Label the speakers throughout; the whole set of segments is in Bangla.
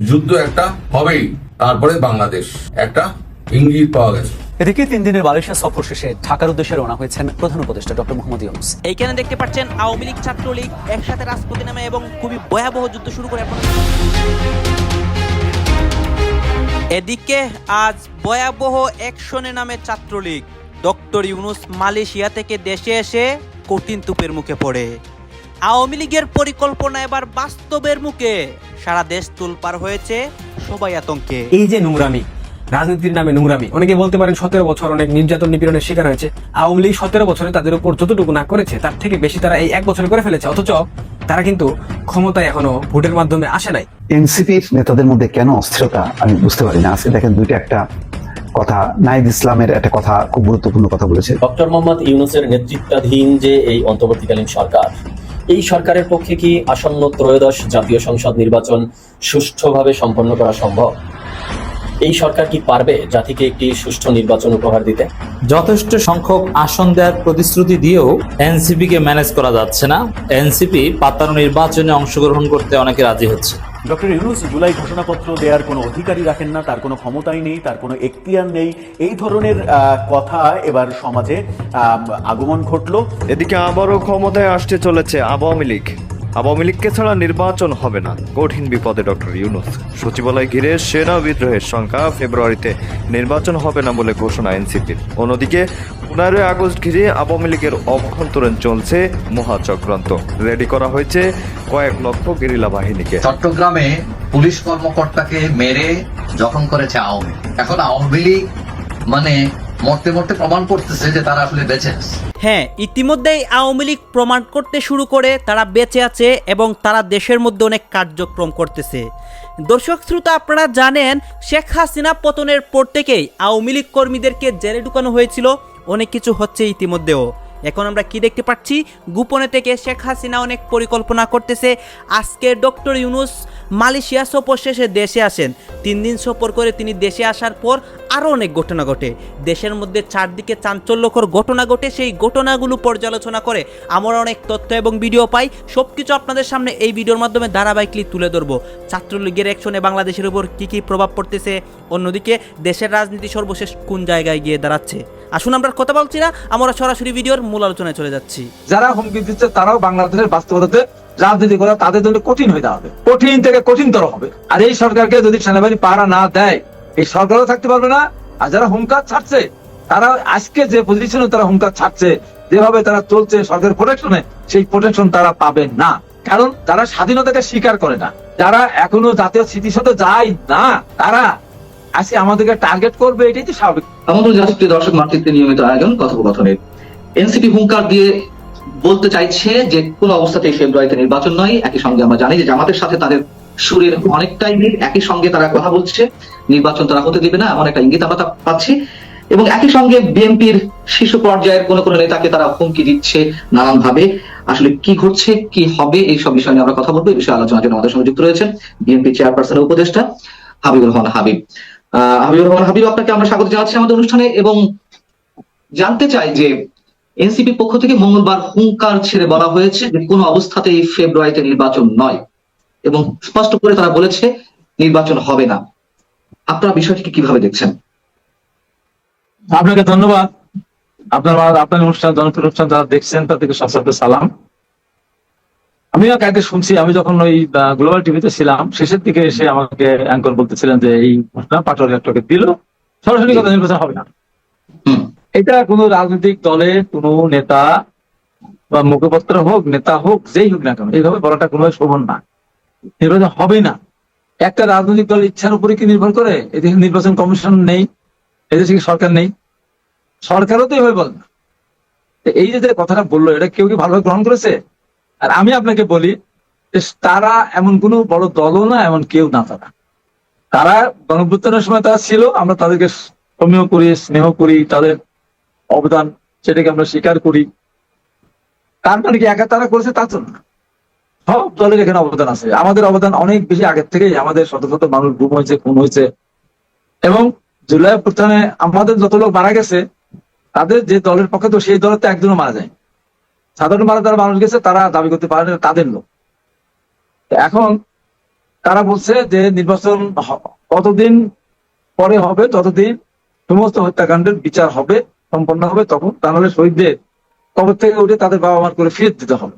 Speaker 1: যুদ্ধ একটা হবেই তারপরে বাংলাদেশ। একটা ইঙ্গিত পাওয়া গেছে।
Speaker 2: এদিকে তিন দিনের মালয়েশিয়া সফর শেষে ঢাকার উদ্দেশ্যে রওনা হয়েছেন প্রধান উপদেষ্টা ডক্টর মোহাম্মদ ইউনুস।
Speaker 3: এইখানে দেখতে পাচ্ছেন আওয়ামী লীগ ছাত্রলীগ একসাথে রাজপথে নামে এবং খুবই ভয়াবহ যুদ্ধ শুরু করে এখন। এদিকে আজ ভয়াবহ অ্যাকশনে নামে ছাত্রলীগ। ডক্টর ইউনুস মালয়েশিয়া থেকে দেশে এসে কঠিন তুপের মুখে পড়ে। আওয়ামী লীগের পরিকল্পনা এবার বাস্তবের মুখে। সারা দেশ তুলপার হয়েছে সবাই আতঙ্কে।
Speaker 4: এই যে নোংরামি রাজনীতির নামে নোংরামি অনেকে বলতে পারেন সতেরো বছর অনেক নির্যাতন নিপীড়নের শিকার হয়েছে। আওয়ামী লীগ সতেরো বছরে তাদের উপর যতটুকু না করেছে তার থেকে বেশি তারা এই এক বছরে করে ফেলেছে। অথচ তারা কিন্তু ক্ষমতায় এখনও ভোটের মাধ্যমে আসে নাই।
Speaker 5: এনসিপির নেতাদের মধ্যে কেন অস্থিরতা? আমি বুঝতে পারি না। আজকে দেখেন দুইটা একটা কথা নাইদ ইসলামের একটা কথা খুব গুরুত্বপূর্ণ কথা বলেছে।
Speaker 6: ডক্টর মোহাম্মদ ইউনুসের নেতৃত্বাধীন যে এই অন্তর্বর্তীকালীন সরকার এই সরকারের পক্ষে কি আসন্ন ত্রয়োদশ জাতীয় সংসদ নির্বাচন সুষ্ঠুভাবে সম্পন্ন করা সম্ভব? এই সরকার কি পারবে জাতিকে একটি সুষ্ঠু নির্বাচন উপহার দিতে?
Speaker 7: যথেষ্ট সংখ্যক আসন দেওয়ার প্রতিশ্রুতি দিয়েও এনসিপি কে ম্যানেজ করা যাচ্ছে না। এনসিপি পাতানো নির্বাচনে অংশগ্রহণ করতে অনেকে রাজি হচ্ছে।
Speaker 8: ডক্টর ইউনুস জুলাই ঘোষণাপত্র দেওয়ার কোনো অধিকারই রাখেন না, তার কোনো ক্ষমতাই নেই, তার কোনো এখতিয়ার নেই। এই ধরনের কথা এবার সমাজে আগমন ঘটল।
Speaker 9: এদিকে আবারও ক্ষমতায় আসতে চলেছে আওয়ামী লীগ। আওয়ামী লীগকে ছাড়া নির্বাচন হবে না। কঠিন বিপদে ডক্টর ইউনুস। সচিবালয় ঘিরে সেনা বিদ্রোহের সংখ্যা ফেব্রুয়ারিতে নির্বাচন হবে না বলে ঘোষণা এনসিপির। অন্যদিকে, পনেরোই আগস্ট ঘিরে আওয়ামী লীগের অভ্যন্তরীণ চলছে মহাচক্রান্ত। রেডি করা হয়েছে কয়েক লক্ষ গেরিলা বাহিনীকে।
Speaker 10: চট্টগ্রামে পুলিশ কর্মকর্তাকে মেরে জখম করেছে আওয়ামী এখন আওয়ামী লীগ মানে মরতে মরতে প্রমাণ করতেছে যে তারা আসলে বেঁচে আছে।
Speaker 3: হ্যাঁ ইতিমধ্যেই আওয়ামী লীগ প্রমাণ করতে শুরু করে তারা বেঁচে আছে এবং তারা দেশের মধ্যে অনেক কার্যক্রম করতেছে। দর্শক শ্রোতা, আপনারা জানেন, শেখ হাসিনা পতনের পর থেকেই আওয়ামী লীগ কর্মীদেরকে জেলে ঢুকানো হয়েছিল। অনেক কিছু হচ্ছে ইতিমধ্যেও। এখন আমরা কি দেখতে পাচ্ছি? গোপনে থেকে শেখ হাসিনা অনেক পরিকল্পনা করতেছে। আজকে ডক্টর ইউনুস মালয়েশিয়া সফর শেষে দেশে আসেন। তিন দিন সফর করে তিনি দেশে আসার পর আরও অনেক ঘটনা ঘটে। দেশের মধ্যে চারদিকে চাঞ্চল্যকর ঘটনা ঘটে, সেই ঘটনাগুলো পর্যালোচনা করে আমরা অনেক তথ্য এবং ভিডিও পাই। সব কিছু আপনাদের সামনে এই ভিডিওর মাধ্যমে ধারাবাহিকলি তুলে ধরবো। ছাত্রলীগের অ্যাকশনে বাংলাদেশের উপর কী কী প্রভাব পড়তেছে? অন্যদিকে দেশের রাজনীতি সর্বশেষ কোন জায়গায় গিয়ে দাঁড়াচ্ছে? আসুন আমরা কথা বলছি না, আমরা সরাসরি ভিডিওর মূল আলোচনায় চলে যাচ্ছি।
Speaker 11: যারা হুমকি দিচ্ছে তারাও বাংলাদেশের বাস্তবতাতে রাজনীতি করা তাদের জন্য কঠিন হয়ে দাঁড়াবে। কঠিন থেকে কঠিনতর হবে। আর এই সরকারকে যদি সেনাবাহিনী পাহারা না দেয়, এই সরকারও থাকতে পারবে না। আর যারা হুমকার ছাড়ছে, তারা আজকে যে পজিশনে তারা হুমকার ছাড়ছে, যেভাবে তারা চলছে সরকারের প্রোটেকশনে সেই প্রোটেকশন তারা পাবে না। কারণ তারা স্বাধীনতাকে স্বীকার করে না, যারা এখনও জাতীয় স্মৃতির সাথে যায় না, তারা আজকে আমাদেরকে টার্গেট করবে এটাই তো স্বাভাবিক।
Speaker 10: আমাদের জাতীয় দর্শক মাতৃত্বের নিয়মিত আয়োজন কথোপকথনের এনসিপি হুঙ্কার দিয়ে বলতে চাইছে যে, কোন অবস্থাতেই ফেব্রুয়ারিতে নির্বাচন নয়, একই সঙ্গে আমরা জানি যে জামাতের সাথে তাদের সুরের অনেকটাই মিল, একই সঙ্গে তারা কথা বলছে, নির্বাচন তারা হতে দিবে না, এমন একটা ইঙ্গিত আমরা পাচ্ছি। এবং একই সঙ্গে বিএনপির শীর্ষ পর্যায়ের কোন কোন নেতাকে তারা হুমকি দিচ্ছে নানান ভাবে আসলে কি ঘটছে, কি হবে এই সব বিষয় নিয়ে আমরা কথা বলব, এই বিষয়ে আলোচনার জন্য আমাদের সঙ্গে যুক্ত রয়েছেন বিএনপি চেয়ারপারসনের উপদেষ্টা হাবিবুর রহমান হাবিব। হাবিবুর রহমান হাবিব আপনাকে আমরা স্বাগত জানাচ্ছি আমাদের অনুষ্ঠানে এবং জানতে চাই যে এনসিপি পক্ষ থেকে মঙ্গলবার হুঙ্কার ছেড়ে বলা হয়েছে যে কোনো অবস্থাতেই ফেব্রুয়ারিতে নির্বাচন নয় এবং স্পষ্ট করে তারা বলেছে নির্বাচন হবে না। আপনারা বিষয়টিকে কীভাবে দেখছেন?
Speaker 11: আপনাকে ধন্যবাদ। আপনার আপনার অনুষ্ঠান, জনপ্রিয় অনুষ্ঠান যারা দেখছেন তাদেরকে সবসাথে সালাম। আমিও কালকে শুনছি আমি যখন ওই গ্লোবাল টিভিতে ছিলাম শেষের দিকে এসে আমাকে অ্যাঙ্কর বলতেছিলেন যে এই ঘটনা পাটোয়ারি একটাকে দিল সরাসরি কথা নির্বাচন হবে না। এটা কোনো রাজনৈতিক দলে কোনো নেতা বা মুখপত্র হোক নেতা হোক যেই হোক না কেন এইভাবে বলাটা কোনো শোভন না। নির্বাচন হবে না। একটা রাজনৈতিক দল ইচ্ছার উপরে কি নির্ভর করে? এদিকে নির্বাচন কমিশন নেই এদেশে কি সরকার নেই? সরকারও তো এভাবে বল না। এই যে যে কথাটা বলল এটা কেউ কি ভালোভাবে গ্রহণ করেছে? আর আমি আপনাকে বলি তারা এমন কোনো বড় দলও না, এমন কেউ না তারা। তারা গণভ্যুত্থানের সময় তারা ছিল, আমরা তাদেরকে সমীহ করি, স্নেহ করি, তাদের অবদান সেটাকে আমরা স্বীকার করি। তার মানে কি একা তারা করেছে তা তো না। সব দলের এখানে অবদান আছে। আমাদের অবদান অনেক বেশি আগের থেকেই আমাদের শত শত মানুষ গুম হয়েছে, খুন হয়েছে। এবং জুলাই অভ্যুত্থানে আমাদের যত লোক মারা গেছে, তাদের যে দলের পক্ষে তো সেই দলের তো একজনও মারা যায় সাধারণ মারা যারা মানুষ গেছে, তারা দাবি করতে পারে তাদের লোক। এখন তারা বলছে যে নির্বাচন কতদিন পরে হবে ততদিন সমস্ত হত্যাকাণ্ডের বিচার হবে, সম্পন্ন হবে, তখন তা নাহলে শহীদদের কবর থেকে উঠে তাদের বাবা মার করে ফিরে দিতে হবে।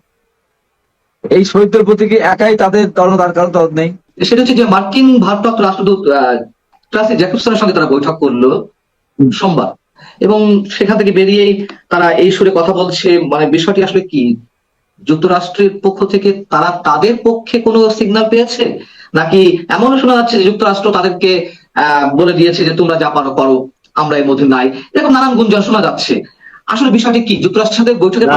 Speaker 11: এই শহীদদের প্রতি কি একাই তাদের দরদ আর কারও দরদ নেই?
Speaker 10: সেটা হচ্ছে যে মার্কিন ভারপ্রাপ্ত রাষ্ট্রদূত ট্রাসি জ্যাকবসনের সঙ্গে তারা বৈঠক করল সোমবার। এবং সেখান থেকে বেরিয়েই তারা এই সুরে কথা বলছে। মানে বিষয়টি আসলে কি? যুক্তরাষ্ট্রের পক্ষ থেকে তারা তাদের পক্ষে কোনো সিগন্যাল পেয়েছে? নাকি এমনও শোনা যাচ্ছে যে যুক্তরাষ্ট্র তাদেরকে বলে দিয়েছে যে তোমরা যা পারো করো আমরা এর মধ্যে নাই। এরকম নানান গুঞ্জন শোনা যাচ্ছে। আসলে বিষয়টি কি? যুক্তরাষ্ট্রের সাথে বৈঠকের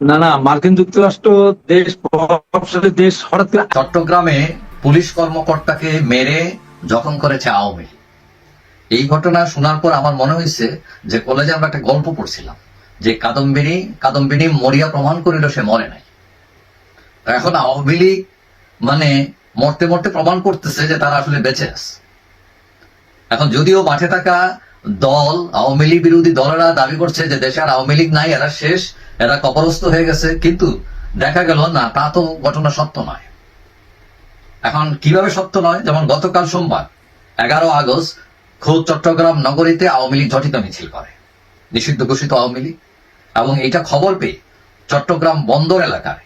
Speaker 11: না। না মার্কিন যুক্তরাষ্ট্র দেশ দেশ হঠাৎ
Speaker 12: চট্টগ্রামে পুলিশ কর্মকর্তাকে মেরে জখম করেছে আওয়ামী। এই ঘটনা শোনার পর আমার মনে হয়েছে যে কলেজে আমরা একটা গল্প পড়ছিলাম, যে কাদম্বিনী কাদম্বিনী মরিয়া প্রমাণ করিল, সে মরে নাই। এখন আওয়ামী লীগ মানে মরতে মরতে প্রমাণ করতেছে যে তারা আসলে বেঁচে আছে। এখন যদিও মাঠে থাকা দল, আওয়ামী লীগ বিরোধী দলেরা দাবি করছে যে দেশে আর আওয়ামী লীগ নাই, এরা শেষ, এরা কবরস্থ হয়ে গেছে, কিন্তু দেখা গেল, না, তা তো ঘটনা সত্য নয়। এখন কীভাবে সত্য নয়? যেমন গতকাল সোমবার, এগারো আগস্ট খোদ চট্টগ্রাম নগরীতে আওয়ামী লীগ ঝটিত মিছিল করে। নিষিদ্ধ ঘোষিত আওয়ামী লীগ এবং এটা খবর পেয়ে চট্টগ্রাম বন্দর এলাকায়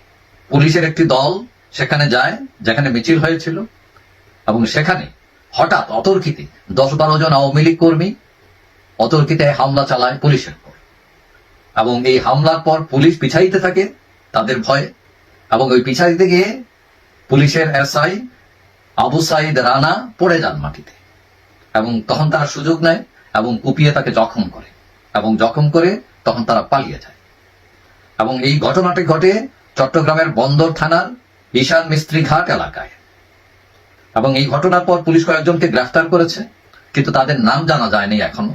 Speaker 12: পুলিশের একটি দল সেখানে যায়, যেখানে মিছিল হয়েছিল এবং সেখানে হঠাৎ অতর্কিতে দশ বারো জন আওয়ামী লীগ কর্মী অতর্কিতে হামলা চালায় পুলিশের উপর। এবং এই হামলার পর পুলিশ পিছাইতে থাকে তাদের ভয়ে এবং ওই পিছাইতে গিয়ে পুলিশের এসআই আবু সাইদ রানা পড়ে যান মাটিতে। এবং তখন তারা সুযোগ নেয় এবং কুপিয়ে তাকে জখম করে। এবং জখম করে তখন তারা পালিয়ে যায়। এবং এই ঘটনাটি ঘটে চট্টগ্রামের বন্দর থানার ঈশান মিস্ত্রি ঘাট এলাকায়। এবং এই ঘটনার পর পুলিশ কয়েকজনকে গ্রেফতার করেছে, কিন্তু তাদের নাম জানা যায়নি এখনও।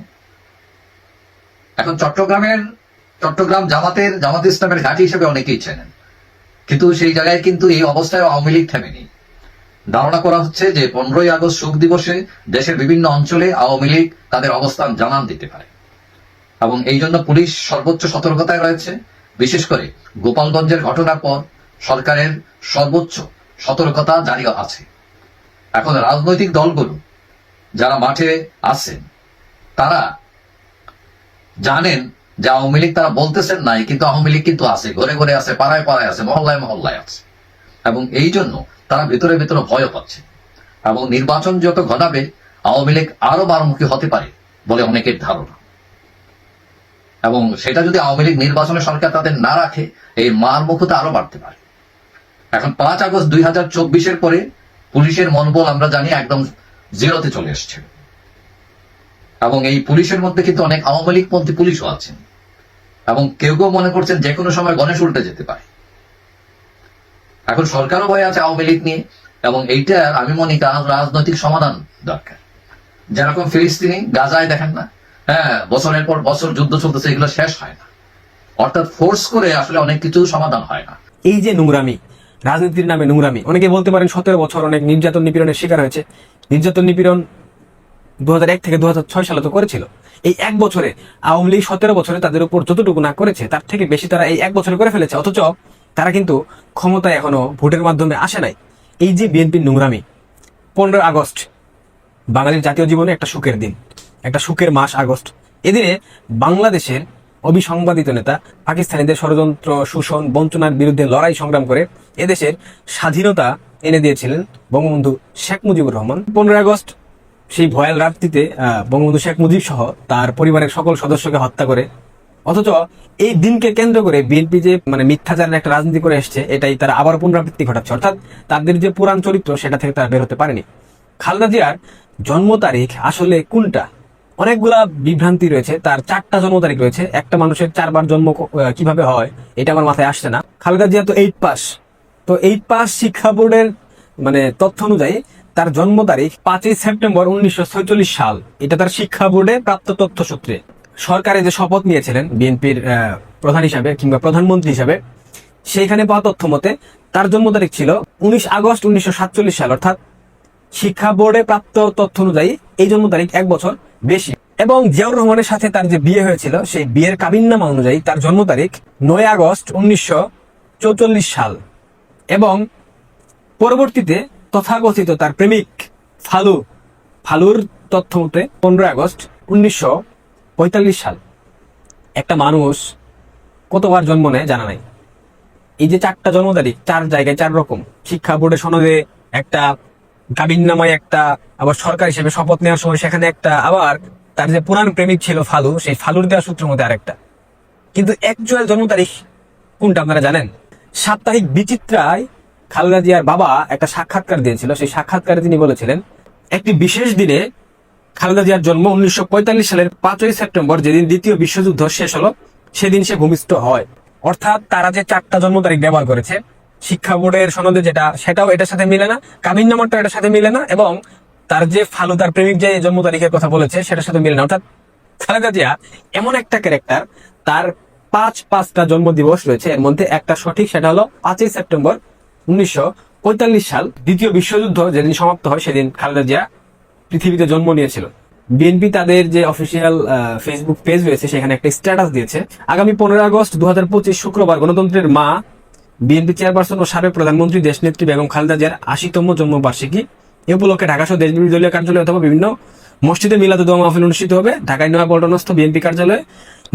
Speaker 12: এখন চট্টগ্রামের চট্টগ্রাম জামাতের জামাত ইসলামের ঘাঁটি হিসেবে অনেকেই চেনেন। কিন্তু সেই জায়গায় কিন্তু এই অবস্থায় আওয়ামী লীগ থেমেনি। ধারণা করা হচ্ছে যে পনেরোই আগস্ট শোক দিবসে দেশের বিভিন্ন অঞ্চলে আওয়ামী লীগ তাদের অবস্থান জানান দিতে পারে। এবং এই জন্য পুলিশ সর্বোচ্চ সতর্কতায় রয়েছে। বিশেষ করে গোপালগঞ্জের ঘটনার পর সরকারের সর্বোচ্চ সতর্কতা জারি আছে। এখন রাজনৈতিক দলগুলো যারা মাঠে আছেন, তারা জানেন যে আওয়ামী লীগ তারা বলতেছেন নাই, কিন্তু আওয়ামী লীগ কিন্তু আছে, ঘরে ঘরে আছে, পাড়ায় পাড়ায় আছে, মহল্লায় মহল্লায় আছে। এবং এই জন্য তারা ভেতরে ভেতরে ভয় পাচ্ছে। এবং নির্বাচন যত ঘটাবে, আওয়ামী লীগ আরও বারমুখী হতে পারে বলে অনেকের ধারণা। এবং সেটা যদি আওয়ামী লীগ নির্বাচনে সরকার তাদের না রাখে, এই মার মুখতা আরও বাড়তে পারে। এখন পাঁচ আগস্ট দুই হাজার চব্বিশের পরে পুলিশের মনোবল আমরা জানি একদম জিরোতে চলে এসছে। এবং এই পুলিশের মধ্যে কিন্তু অনেক আওয়ামী লীগ পন্থী পুলিশও আছেন। এবং কেউ কেউ মনে করছেন যে কোনো সময় গণেশ উল্টে যেতে পারে। এখন সরকারও ভয় আছে আওয়ামী লীগ নিয়ে, এবং এইটার, আমি মনে করি রাজনৈতিক সমাধান দরকার। যেরকম ফিলিস্তিনি, গাজায় দেখেন না? হ্যাঁ বছরের পর বছর যুদ্ধ চলতেছে, এগুলো শেষ হয় না। অর্থাৎ ফোর্স করে আসলে অনেক কিছু সমাধান হয় না।
Speaker 4: এই যে নোংরামি, রাজনীতির নামে নোংরামি, অনেকে বলতে পারেন সতেরো বছর অনেক নির্যাতন নিপীড়নের শিকার হয়েছে। নির্যাতন নিপীড়ন দু থেকে দু হাজার ছয় সালে তো করেছিল। এই এক বছরে আওয়ামী লীগ সতেরো বছরে তাদের উপর যতটুকু না করেছে, তার থেকে বেশি তারা এই এক বছরে করে ফেলেছে। অথচ তারা কিন্তু ক্ষমতায় এখনও ভোটের মাধ্যমে আসে নাই। এই যে বিএনপির নোংরামি, পনেরোই আগস্ট, বাঙালির জাতীয় জীবনে একটা সুখের দিন, একটা সুখের মাস আগস্ট। এদিনে বাংলাদেশের অবিসংবাদিত নেতা, পাকিস্তানিদের ষড়যন্ত্র, শোষণ, বঞ্চনার বিরুদ্ধে লড়াই সংগ্রাম করে এদেশের স্বাধীনতা এনে দিয়েছিলেন বঙ্গবন্ধু শেখ মুজিবুর রহমান। পনেরোই আগস্ট, সেই ভয়াল রাত্রিতে বঙ্গবন্ধু শেখ মুজিব সহ তার পরিবারের সকল সদস্যকে হত্যা করে অথচ এই দিনকে কেন্দ্র করে বিএনপি যে মানে মিথ্যাচারের একটা রাজনীতি করে এসছে, এটাই তারা আবার পুনরাবৃত্তি ঘটাচ্ছে। অর্থাৎ তাদের যে পুরাণ চরিত্র, সেটা থেকে তারা বের হতে পারেনি। খালেদা জিয়ার জন্ম তারিখ আসলে কোনটা? অনেকগুলা বিভ্রান্তি রয়েছে। তার চারটা জন্ম তারিখ রয়েছে। একটা মানুষের চারবার জন্ম কীভাবে হয়, এটা আমার মাথায় আসছে না। খালেদা জিয়া তো এইট পাস তো এইট পাস শিক্ষা বোর্ডের মানে তথ্য অনুযায়ী তার জন্ম তারিখ পাঁচই সেপ্টেম্বর উনিশশো সাল। এটা তার শিক্ষা বোর্ডে প্রাপ্ত তথ্য সূত্রে। সরকারে যে শপথ নিয়েছিলেন বিএনপির প্রধান হিসাবে কিংবা প্রধানমন্ত্রী হিসাবে, সেইখানে পাওয়া তথ্য মতে তার জন্ম তারিখ ছিল উনিশ আগস্ট উনিশশো সাতচল্লিশ সাল, অর্থাৎ শিক্ষা বোর্ডে প্রাপ্ত তথ্য অনুযায়ী এই জন্ম তারিখ এক বছর বেশি। এবং জিয়াউর রহমানের সাথে তার যে বিয়ে হয়েছিল, সেই বিয়ের কাবিননামা অনুযায়ী তার জন্ম তারিখ নয় আগস্ট উনিশশো সাল। এবং পরবর্তীতে তথাকথিত তার প্রেমিক ফালু, ফালুর তথ্য মতে পনেরোই আগস্ট উনিশশো পঁয়তাল্লিশ সাল। একটা মানুষ কতবার জন্ম নেয় জানা নাই। এই যে চারটা জন্ম তারিখ, চার জায়গায় চার রকম। শিক্ষা বোর্ডে সনদে একটা কাবিন নামায় একটা, আবার সরকার হিসেবে শপথ নেওয়ার সময় সেখানে একটা, আবার তার যে পুরাণ প্রেমিক ছিল ফালু, সেই ফালুর দেওয়া সূত্রের মধ্যে আরেকটা। কিন্তু একচুয়াল জন্ম তারিখ কোনটা আপনারা জানেন? সাপ্তাহিক বিচিত্রায় খালেদা জিয়ার বাবা একটা সাক্ষাৎকার দিয়েছিল। সেই সাক্ষাৎকারে তিনি বলেছিলেন, একটি বিশেষ দিনে খালেদা জিয়ার জন্ম উনিশশো পঁয়তাল্লিশ সালের পাঁচই সেপ্টেম্বর, যেদিন দ্বিতীয় বিশ্বযুদ্ধ শেষ হলো, সেদিন সে ভূমিষ্ঠ হয়। অর্থাৎ তারা যে চারটা জন্ম তারিখ ব্যবহার করেছে, শিক্ষা বোর্ডের সনদে যেটা, সেটাও এটার সাথে মিলে না, কামিন নাম্বারটা এটার সাথে মিলে না, এবং তার যে ফালু তার প্রেমিক যে জন্ম তারিখের কথা বলেছে, সেটার সাথে মিলে না। অর্থাৎ খালেদা জিয়া এমন একটা ক্যারেক্টার, তার পাঁচ, পাঁচটা জন্ম দিবস রয়েছে, এর মধ্যে একটা সঠিক সেটা হলো পাঁচই সেপ্টেম্বর, উনিশশো পঁয়তাল্লিশ সাল, দ্বিতীয় বিশ্বযুদ্ধ যেদিন সমাপ্ত হয়, সেদিন খালেদা জিয়া পৃথিবীতে জন্ম নিয়েছিল। বিএনপি তাদের যে অফিসিয়াল ফেসবুক পেজ রয়েছে, সেখানে একটা স্ট্যাটাস দিয়েছে। আগামী পনেরো আগস্ট দু শুক্রবার গণতন্ত্রের মা বিএনপি চেয়ারপারসন ও সাবেক প্রধানমন্ত্রী দেশনেত্রী বেগম খালেদা জিয়ার আশিতম জন্মবার্ষিকী। এ উপলক্ষে ঢাকা সহ দেশবিরোধী দলীয় কার্যালয় অথবা বিভিন্ন মসজিদে মিলাদ দোয়া মাহফিল অনুষ্ঠিত হবে। ঢাকায় নয়া পল্টনস্থ বিএনপি কার্যালয়ে।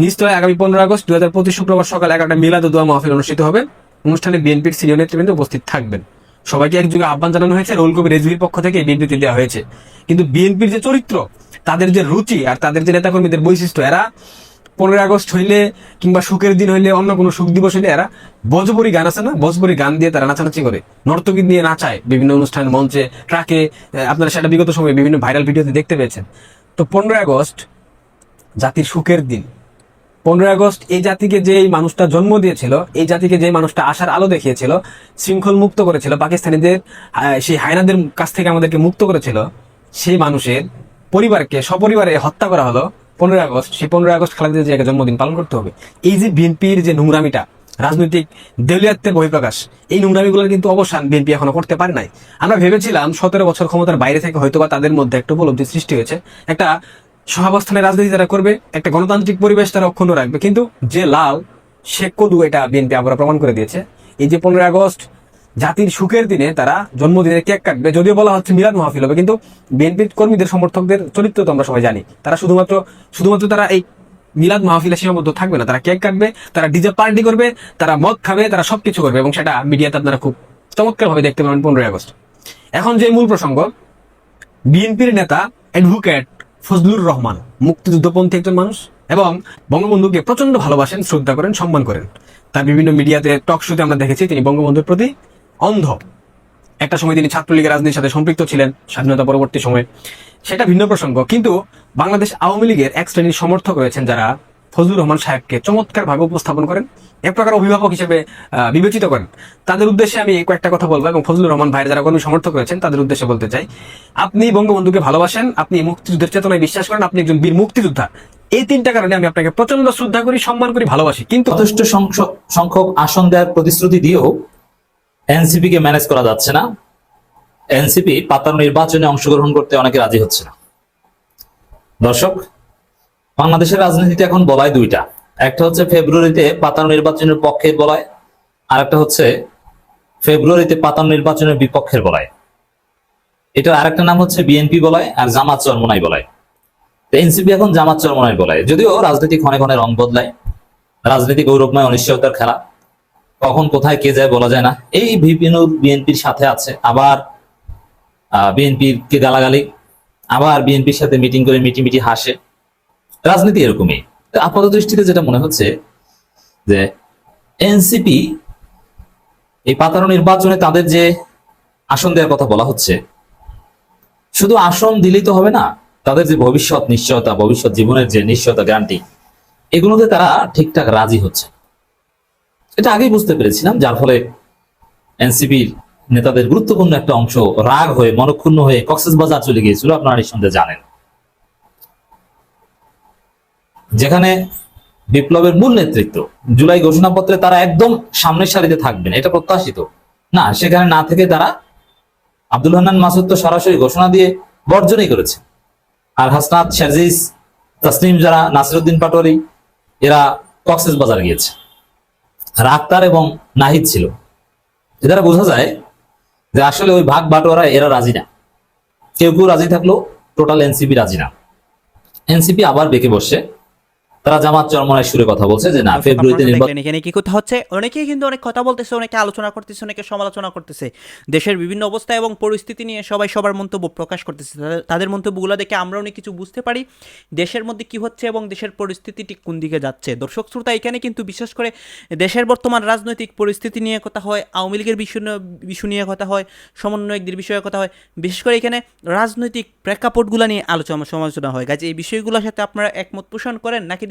Speaker 4: নিশ্চয় আগামী পনেরো আগস্ট দু হাজার পঁচিশ শুক্রবার সকাল এগারোটা মিলাদ দোয়া মাহফিল অনুষ্ঠিত হবে। অনুষ্ঠানে বিএনপির সিনিয়র নেতৃবৃন্দ উপস্থিত থাকবেন। সবাইকে একযোগে আহ্বান জানানো হয়েছে, রোল কবি রেজভির পক্ষ থেকে বিবৃতি দেওয়া হয়েছে। কিন্তু বিএনপির যে চরিত্র, তাদের যে রুচি আর তাদের যে নেতাকর্মীদের বৈশিষ্ট্য, এরা পনেরোই আগস্ট হইলে কিংবা সুখের দিন হইলে অন্য কোনো সুখ দিবস হইলে এরা বজবরি গান আছে না? বজবরি গান দিয়ে তারা নাচানাচি করে। নর্তকী নিয়ে নাচায় বিভিন্ন অনুষ্ঠান মঞ্চে, ট্রাকে আপনারা সেটা বিগত সময়ে বিভিন্ন ভাইরাল ভিডিওতে দেখতে পেয়েছেন। তো পনেরোই আগস্ট জাতির সুখের দিন। পনেরোই আগস্ট এই জাতিকে যে মানুষটা জন্ম দিয়েছিল, এই জাতিকে যে মানুষটা আশার আলো দেখিয়েছিল শৃঙ্খল মুক্ত করেছিল, পাকিস্তানিদের সেই হায়নাদের কাছ থেকে আমাদেরকে মুক্ত করেছিল, সেই মানুষের পরিবারকে, সপরিবারে হত্যা করা হলো পনেরোই আগস্ট। সেই পনেরোই আগস্ট খালেদা জিয়াকে জন্মদিন পালন করতে হবে। এই যে বিএনপির যে নোংরামিটা, রাজনৈতিক দেউলিয়াত্বের বহিঃপ্রকাশ, এই নোংরামিগুলোর কিন্তু অবসান বিএনপি এখনও করতে পারে নাই। আমরা ভেবেছিলাম সতেরো বছর ক্ষমতার বাইরে থেকে হয়তোবা তাদের মধ্যে একটা উপলব্ধি সৃষ্টি হয়েছে। একটা সহাবস্থানের রাজনীতি তারা করবে, একটা গণতান্ত্রিক পরিবেশ তারা অক্ষুণ্ণ রাখবে। কিন্তু যে লাল, সে কদু এটা বিএনপি আবার প্রমাণ করে দিয়েছে। এই যে পনেরোই আগস্ট জাতির সুখের দিনে তারা জন্মদিনে কেক কাটবে, যদিও বলা হচ্ছে মিলাদ মাহফিল হবে, কিন্তু বিএনপির কর্মীদের, সমর্থকদের চরিত্র তো আমরা সবাই জানি। তারা শুধুমাত্র শুধুমাত্র তারা এই মিলাদ মাহফিলে সীমাবদ্ধ থাকবে না, তারা কেক কাটবে, তারা ডিজে পার্টি করবে, তারা মদ খাবে, তারা সবকিছু করবে, এবং সেটা মিডিয়াতে আপনারা খুব চমৎকার ভাবে দেখতে পাবেন পনেরোই আগস্ট। এখন যে মূল প্রসঙ্গ, বিএনপির নেতা অ্যাডভোকেট ফজলুর রহমান, মুক্তিযুদ্ধপন্থী একজন মানুষ এবং বঙ্গবন্ধুকে প্রচণ্ড ভালোবাসেন, শ্রদ্ধা করেন, সম্মান করেন। তার বিভিন্ন মিডিয়াতে, টক শোতে আমরা দেখেছি তিনি বঙ্গবন্ধুর প্রতি অন্ধ। একটা সময় তিনি ছাত্রলীগের রাজনীতির সাথে সম্পৃক্ত ছিলেন, স্বাধীনতা পরবর্তী সময়ে। সেটা ভিন্ন প্রসঙ্গ, কিন্তু বাংলাদেশ আওয়ামী লীগের এক শ্রেণির সমর্থক রয়েছেন যারা ফজলুর রহমান সাহেবকে চমৎকার ভাবে উপস্থাপন করেন, এক প্রকার অভিভাবক হিসেবে বিবেচিত করেন। তাদের উদ্দেশ্যে আমি কয়েকটা কথা বলব এবং ফজলুর রহমান ভাইয়ের যারা কর্মী সমর্থক রয়েছেন, তাদের উদ্দেশ্যে বলতে চাই, আপনি বঙ্গবন্ধুকে ভালোবাসেন, আপনি মুক্তিযুদ্ধের চেতনায় বিশ্বাস করেন, আপনি একজন বীর মুক্তিযোদ্ধা। এই তিনটা কারণে আমি আপনাকে প্রচণ্ড শ্রদ্ধা করি, সম্মান করি, ভালোবাসি। কিন্তু
Speaker 7: যথেষ্ট সংখ্যক- আসন দেওয়ার প্রতিশ্রুতি দিয়েও এনসিপি কে ম্যানেজ করা যাচ্ছে না। এনসিপি পাতানো নির্বাচনে অংশগ্রহণ করতে অনেকে রাজি হচ্ছে না। দর্শক বাংলাদেশের রাজনীতিতে এখন বলায় দুইটা। একটা হচ্ছে ফেব্রুয়ারিতে পাতানো নির্বাচনের পক্ষের বলায়, আর একটা হচ্ছে ফেব্রুয়ারিতে পাতানো নির্বাচনের বিপক্ষের বলায়। এটার আরেকটা নাম হচ্ছে বিএনপি বলায়, আর জামাত চরমনাই বলায়। এনসিপি এখন জামাত চরমনাই বলায়। যদিও রাজনীতি ক্ষণে ক্ষণে রং বদলায়, রাজনীতি গৌরবময় অনিশ্চয়তার খেলা। কখন, কোথায়, কে যায় বলা যায় না। এই বিভিন্ন বিএনপির সাথে আছে, আবার বিএনপির কে গালাগালি, আবার বিএনপির সাথে মিটিং করে মিটি মিটি হাসে। রাজনীতি এরকমই। আপাত দৃষ্টিতে যেটা মনে হচ্ছে যে এনসিপি এই পাতানো নির্বাচনে তাদের যে আসন দেওয়ার কথা বলা হচ্ছে, শুধু আসন দিলেই তো হবে না, তাদের যে ভবিষ্যৎ নিশ্চয়তা, ভবিষ্যৎ জীবনের যে নিশ্চয়তা গ্যারান্টি এগুলোতে তারা ঠিকঠাক রাজি হচ্ছে। এটা আগেই বুঝতে পেরেছিলাম, যার ফলে এনসিপির নেতাদের গুরুত্বপূর্ণ একটা অংশ রাগ হয়ে, মনক্ষুণ্ণ হয়ে কক্সেস বাজার চলে গিয়েছিল, আপনারা নিঃসন্দেহে জানেন। যেখানে বিপ্লবের মূল নেতৃত্ব, জুলাই ঘোষণাপত্রে তারা একদম সামনের সারিতে থাকবেন, এটা প্রত্যাশিত। না, সেখানে না থেকে তারা আব্দুল হান্নান মাসুদ তো সরাসরি ঘোষণা দিয়ে বর্জনই করেছে। আর হাসনাত শারজিস, তাসনিম যারা, নাসিরুদ্দিন পাটোয়ারি, এরা কক্সেস বাজার গিয়েছে। আর আক্তার এবং নাহিদ ছিল। এ দ্বারা বোঝা যায় যে আসলে ওই ভাগ বাটোয়ারা এরা রাজি না। কেউ কেউ রাজি থাকল টোটাল এনসিপি রাজি না। এনসিপি আবার বেঁকে বসে। তারা জামাত চরমনায় সুরে কথা বলছে যে না ফেব্রুয়ারিতে নির্বাচন
Speaker 3: এখানে কি কথা হচ্ছে? অনেকেই কিন্তু অনেক কথা বলতেছে অনেকে আলোচনা করতেছে অনেকে সমালোচনা করতেছে। দেশের বিভিন্ন অবস্থা এবং পরিস্থিতি নিয়ে সবাই সবার মন্তব্য প্রকাশ করতেছে। তাদের- মন্তব্যগুলো দেখে আমরা অনেক কিছু বুঝতে পারি। দেশের মধ্যে কি হচ্ছে এবং দেশের পরিস্থিতি ঠিক কোন দিকে যাচ্ছে? দর্শক শ্রোতা এখানে কিন্তু বিশেষ করে দেশের বর্তমান রাজনৈতিক পরিস্থিতি নিয়ে কথা হয় আওয়ামী লীগের বিষয় নিয়ে- বিষয় নিয়ে কথা হয় সমন্বয়কদের বিষয়ে কথা হয়। বিশেষ করে এখানে রাজনৈতিক প্রেক্ষাপটগুলো নিয়ে আলোচনা সমালোচনা হয়। কাজে এই বিষয়গুলোর সাথে আপনারা একমত পোষণ করেন নাকি